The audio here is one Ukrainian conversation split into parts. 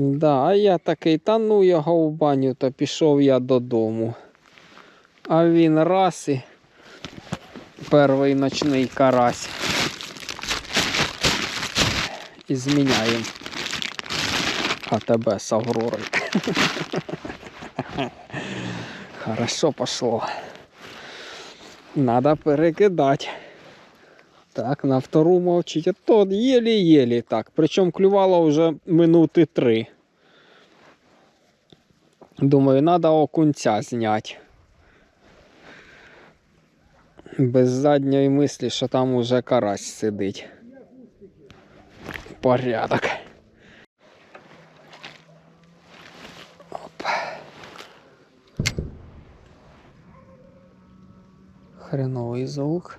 Да, а я такий, та ну його в баню, то пішов я додому. А він раз і перший ночний карась. І зміняємо. А тебе з Авророю. Хорошо пошло. Надо перекидати. Так, на втору мовчить. То єлі-єлі так. Причому клювало вже минути три. Думаю, треба окунця зняти. Без задньої мислі, що там уже карась сидить. Порядок. Оп. Хреновий звук.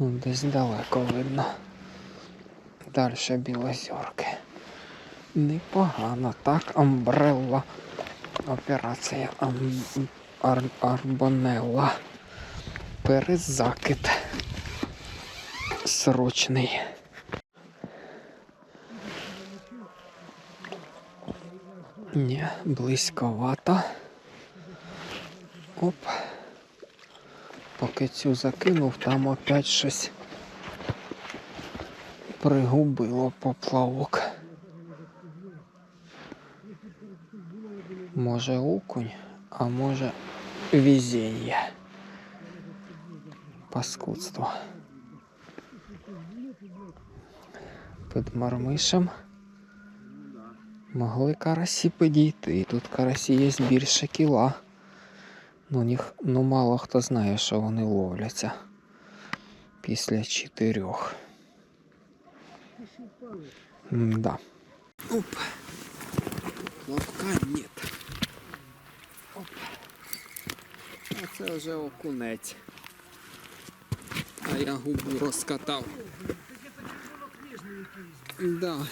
Вон Десь далеко видно. Далі білозерки. Непогано, так, амбрелла. Операція Ам... Ар... Арбонелла. Перезакид. Срочний. Ні, близьковато. Оп. Поки цю закинув, там опять щось пригубило поплавок. Може окунь, а може везіння. Паскудство. Під мармишем могли карасі підійти. Тут карасі є більше кіла. Ну, них, ну мало хто знає, що вони ловляться після чотирьох. Да. Оп. Ловка нет. Оп. А це вже окунець. А я губу розкатав. Да.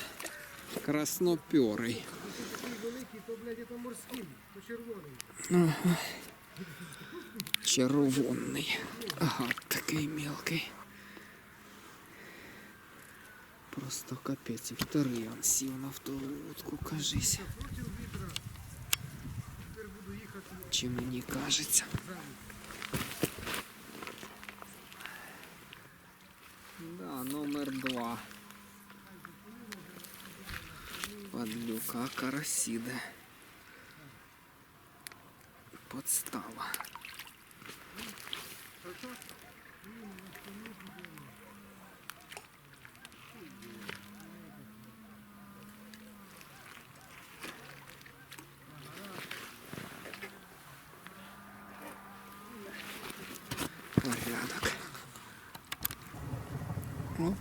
Краснопьорий. то, блядь, это морський, то червоний. Червоний. Ага, такий мелкий. Просто капець. І вторий он сів на втору утку, кажись. Чи мені кажеться. Да, номер два. Подлюка карасіде. Подстава. Порядок. Оп.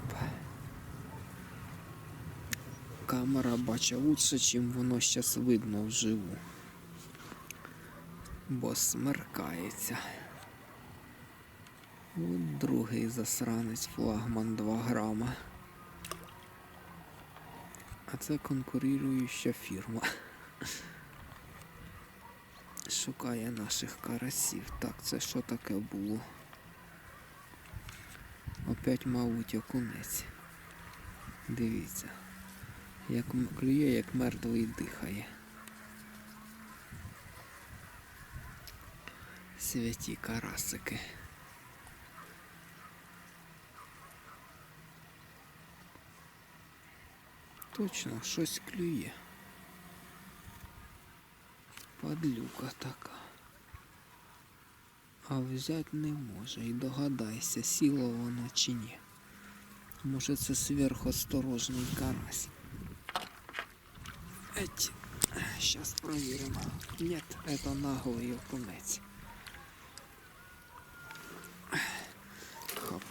Камера бачить лучше, чим воно зараз видно вживу. Бо смеркається. От другий засранець флагман 2 грама. А це конкуруюча фірма. Шукає наших карасів. Так, це що таке було? Опять, мабуть, окунець. Дивіться. Як клює, як мертвий дихає. Святі карасики. Точно, щось клює. Падлюка така. А взять не може. І догадайся, сіло воно чи ні. Може це сверхосторожний карась. Эть. Сейчас проверим. Нет, это наглый окунець.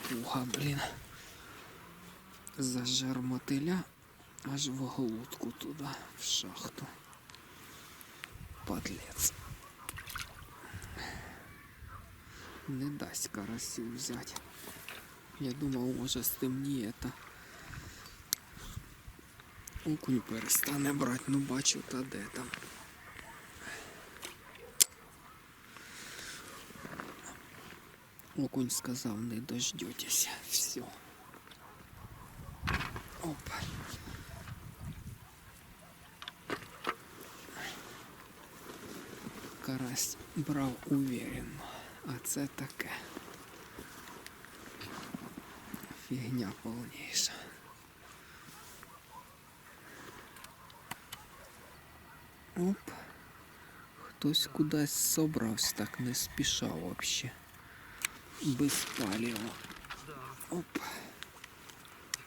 Хапуга, блин. Зажер мотиля аж в глотку туда, в шахту. Подлец. Не дасть карасю взяти. Я думав, може стемніє та окунь перестане брати, ну бачу та де там. Ну, Окунь сказав, не дождетеся. Все. Опа. Карась брав уверенно, а це таке. Фігня повніша. Оп, хтось кудись собрався, так не спішав взагалі. Без паліва. Оп.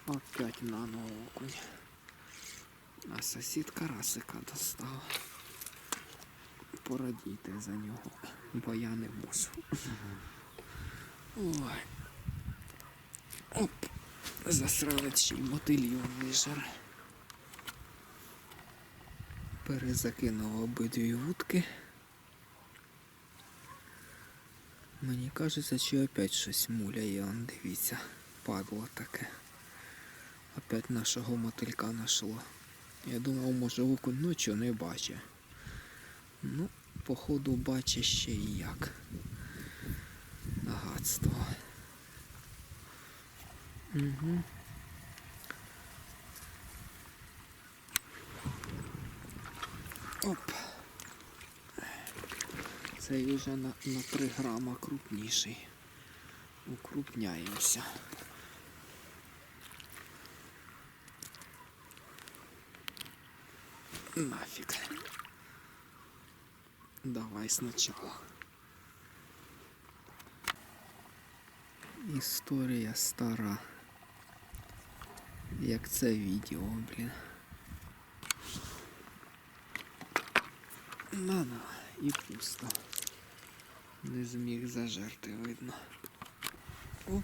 Опять на окунь. А сусід карасика достав. Порадійте за нього, бо я не можу. Ой. Оп. Засравець ще й. Перезакинув обидві вудки. Мені кажеться, чи опять щось муляє, он дивіться, падло таке. Опять нашого мотилька нашло. Я думав, може окунь ночі не бачить. Ну, походу бачить ще і як. Нагадство. Угу. Оп. Цей вже на, на 3 грама крупніший. Укрупняємося. Нафиг. Давай сначала. Історія стара. Як це відео, блін. На-на, і пусто. Не зміг зажерти, видно. Оп.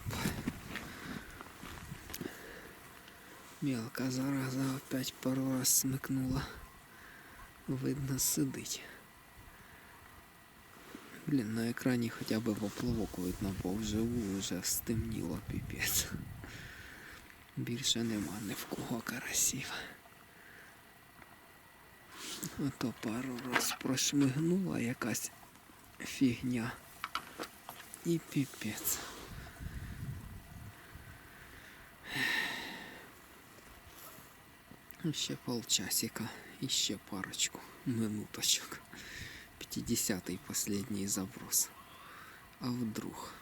Мелка зараза опять пару раз смикнула. Видно, сидить. Блін, на екрані хоча б поплавок видно, бо вживу вже стемніло піпець. Більше нема ні в кого карасів. Ото пару раз прошмигнула якась фігня. І піпець. Ще полчасика, і ще парочку минуточок. 50-й последний заброс. А вдруг?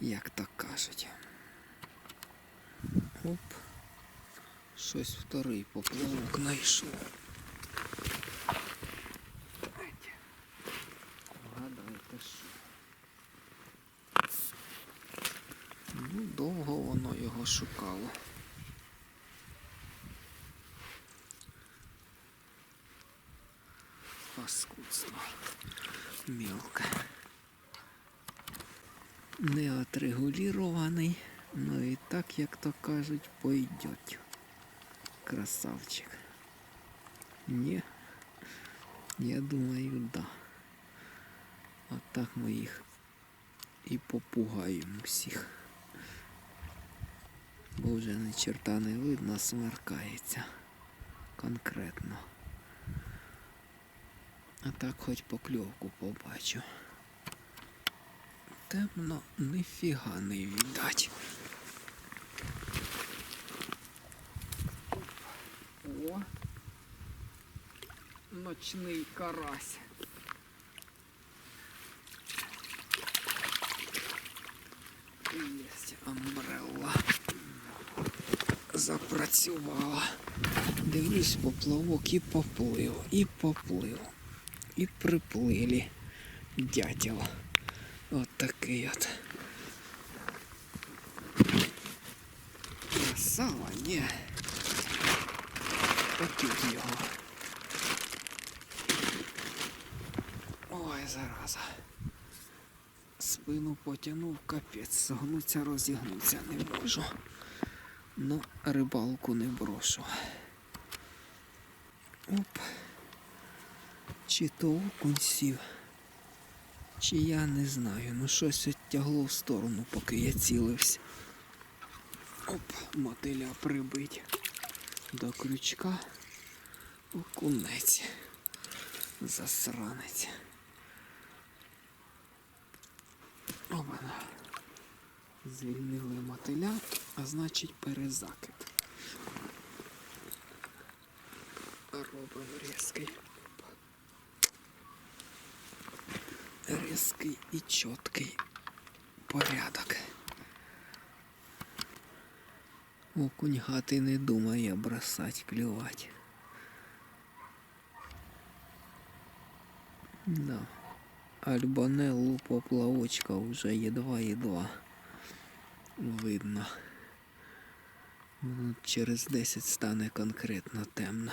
Як так кажуть. Оп. Щось вторий поплавок знайшов. Воно шукало. Паскудство. Мелко. Не отрегулірований, ну і так, як то кажуть, пойдет. Красавчик. Ні. Я думаю, да. А так ми їх і попугаємо всіх. Бо вже ні черта не видно, смеркається. Конкретно. А так хоч покльовку побачу. Темно ніфіга не віддать. О! Ночний карась. Єсть амбрелла. Запрацювала. Дивлюсь, поплавок і поплив, і поплив. І приплили дятел. От такий от. Красава, ні. Потюк його. Ой, зараза. Спину потягнув, капець, согнуться, розігнуться не можу. Ну, рибалку не брошу. Оп. Чи то окунь сів, чи я не знаю. Ну щось відтягло в сторону, поки я цілився. Оп, мотиля прибить до крючка. Окунець. Засранець. Обана. Звільнили мотиля, а значить перезакид. Робимо різкий. різкий і чіткий порядок. Окунь гати не думає бросать, клювать. Да. Альбанеллу поплавочка уже едва-едва видно. Через 10 стане конкретно темно.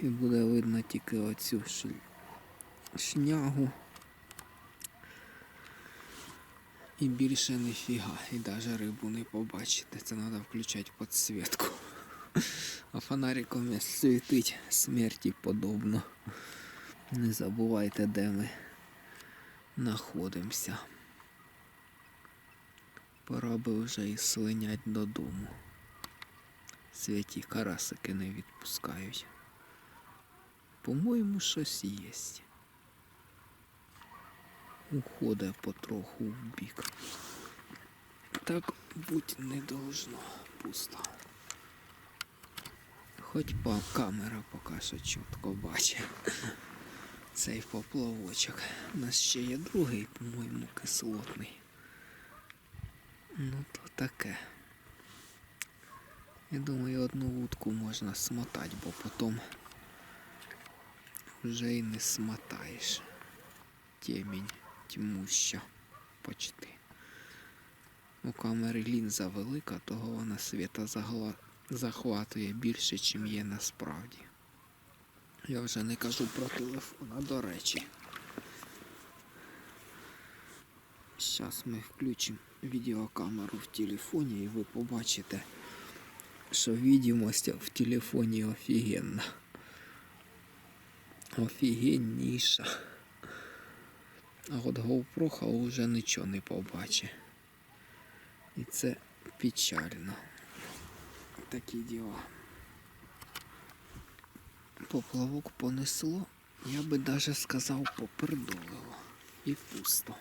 І буде видно тільки оцю шнягу. І більше ніфіга. І навіть рибу не побачите. Це треба включати підсвітку. А фонариком світить смерті подобно. Не забувайте, де ми знаходимося. Пора би вже і слинять додому. Святі карасики не відпускають. По-моєму, щось є. Уходить потроху в бік. Так бути не должно пусто. Хоч по камера поки що чітко бачить цей поплавочок. У нас ще є другий, по-моєму, кислотний. Ну то таке. Я думаю, одну вудку можна смотати, бо потім вже й не смотаєш. Темінь тьмуща почти. У камери лінза велика, того вона світа загла... захватує більше, ніж є насправді. Я вже не кажу про телефон, а до речі. Зараз ми включимо відеокамеру в телефоні і ви побачите, що відомість в телефоні офігенна. Офігенніша. А от GoPro вже нічого не побачить. І це печально. Такі діла. Поплавок понесло, я би даже сказав попердолило. І пусто.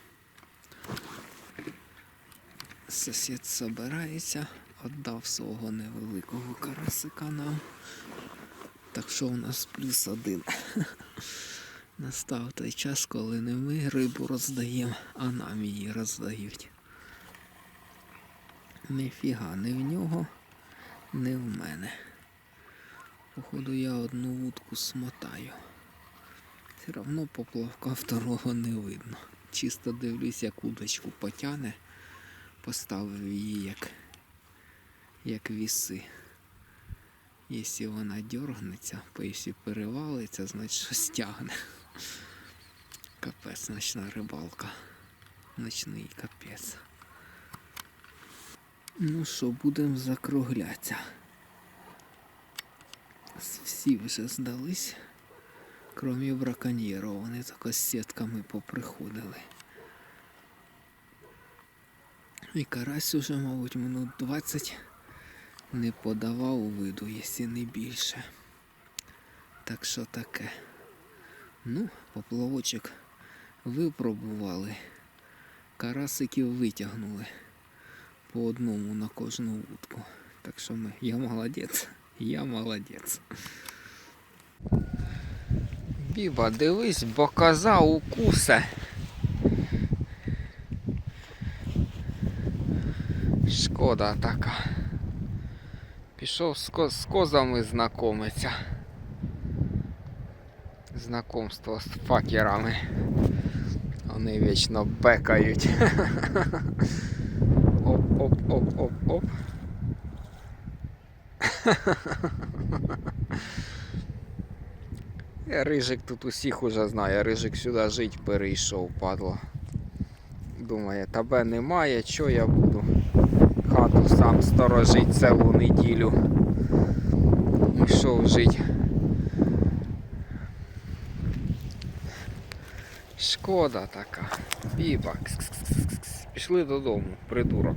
Сусід собирається, віддав свого невеликого карасика нам. Так що у нас плюс один. Настав той час, коли не ми рибу роздаємо, а нам її роздають. Ніфіга, не в нього, не в мене. Походу я одну вудку смотаю. Все равно поплавка второго не видно. Чисто дивлюсь, як удочку потяне. Поставив її як, як віси. Якщо вона дергнеться, якщо перевалиться, значить щось тягне. Капець, ночна рибалка. Ночний капець. Ну що, будемо закруглятися. Всі вже здались, крім браконьєрів, вони тако з сітками поприходили. І карась уже, мабуть, минут 20 не подавав виду, якщо не більше. Так що таке. Ну, поплавочок випробували. Карасиків витягнули по одному на кожну вудку. Так що ми, я молодець, я молодець. Біба, дивись, бо коза укусе. Шкода така. Пішов з, ко- з козами знайомиться. Знакомство з факерами. Вони вічно бекають. Оп, оп, оп, оп, оп. Я Рижик тут усіх уже знає, Рижик сюди жить перейшов, падло. Думає, тебе немає, що я буду хату сам сторожить цілу неділю. Пішов жить. Шкода така. Біба. Пішли додому, придурок.